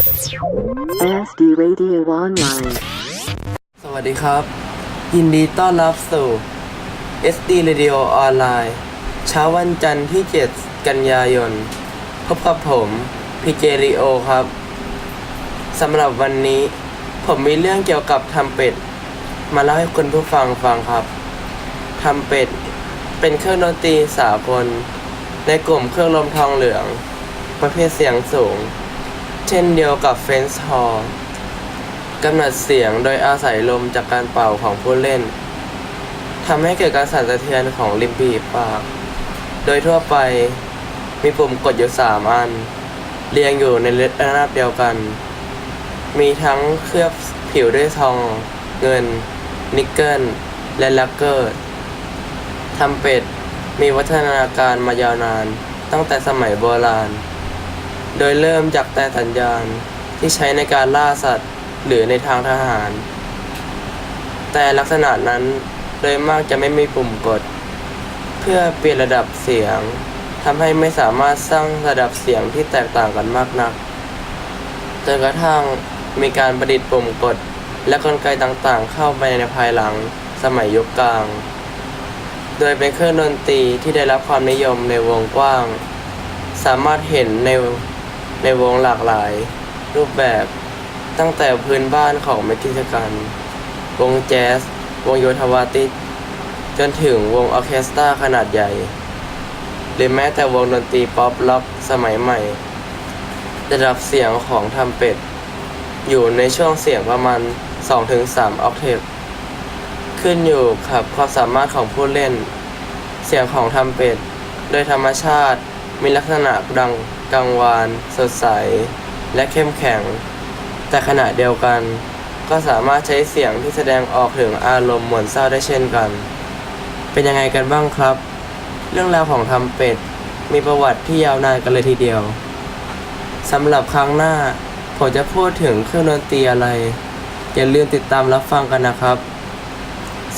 SD Radio Online. สวัสดีครับ ยินดีต้อนรับสู่ SD Radio ออนไลน์เช้าวันจันทร์ที่ 7 กันยายน พบกับผมพีเจริโอครับ สำหรับวันนี้ ผมมีเรื่องเกี่ยวกับทำเป็ด มาเล่าให้คุณผู้ฟังฟังครับทำเป็ด เป็นเครื่องดนตรีสากลในกลุ่มเครื่องลมทองเหลือง ประเภทเสียงสูง เช่นเดียวกับเฟนส์ฮอลกำหนดเสียงโดยอาศัยลมจากการเป่าของผู้เล่นทำให้เกิดการสั่นสะเทือนของริมปีปาก โดยทั่วไปมีปุ่มกดอยู่สามอัน เรียงอยู่ในระนาบเดียวกัน มีทั้งเคลือบผิวด้วยทอง เงิน นิกเกิล และลักเกอร์ทำเป็ดมีวัฒนาการมายาวนานตั้งแต่สมัยโบราณ โดยเริ่มจากแต่สัญญาณที่ใช้ในการล่าสัตว์หรือในทางทหาร แต่ลักษณะนั้นโดยมากจะไม่มีปุ่มกด เพื่อเปลี่ยนระดับเสียงทำให้ไม่สามารถสร้างระดับเสียงที่แตกต่างกันมากนักจนกระทั่งมีการประดิษฐ์ปุ่มกด และกลไกต่างๆ เข้าไปในภายหลังสมัยยุคกลาง โดยเป็นเครื่องดนตรีที่ได้รับความนิยมในวงกว้าง สามารถเห็นใน ในวงหลากหลาย รูปแบบตั้งแต่พื้นบ้านของเม็กซิกัน วงแจ๊ส วงโยธวาติสจนถึงวงออเคสตราขนาดใหญ่ หรือแม้แต่วงดนตรีป๊อปล็อกสมัยใหม่ระดับเสียงของทำเป็ด อยู่ในช่วงเสียงประมาณ 2-3 ออกเทปขึ้นอยู่กับความสามารถของผู้เล่น เสียงของทำเป็ด โดยธรรมชาติมีลักษณะดัง กังวาน สดใส และเข้มแข็ง แต่ขณะเดียวกัน ก็สามารถใช้เสียงที่แสดงออกถึงอารมณ์หมวนเศร้าได้เช่นกัน เป็นยังไงกันบ้างครับ เรื่องราวของทำเป็ด มีประวัติที่ยาวนานกันเลยทีเดียวสำหรับครั้งหน้า ผมจะพูดถึงเครื่องดนตรีอะไร อย่าลืมติดตามรับฟังกันนะครับ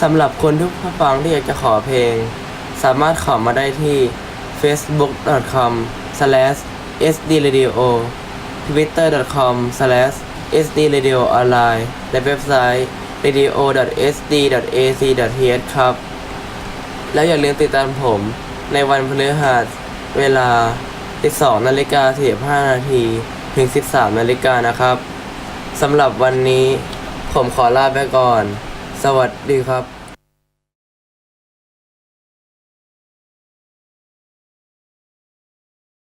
สำหรับคนทุกผู้ฟังที่อยากจะขอเพลง สามารถขอมาได้ที่ facebook.com/ Sdradio.twitter.com/sdradioonline และเว็บไซต์ radio.sd.ac.th ครับ แล้วอย่าลืมติดตามผมในวันพฤหัสเวลา 12นาฬิกา45นาทีถึง 13นาฬิกานะครับสำหรับวันนี้ผมขอลาไปก่อน สวัสดีครับ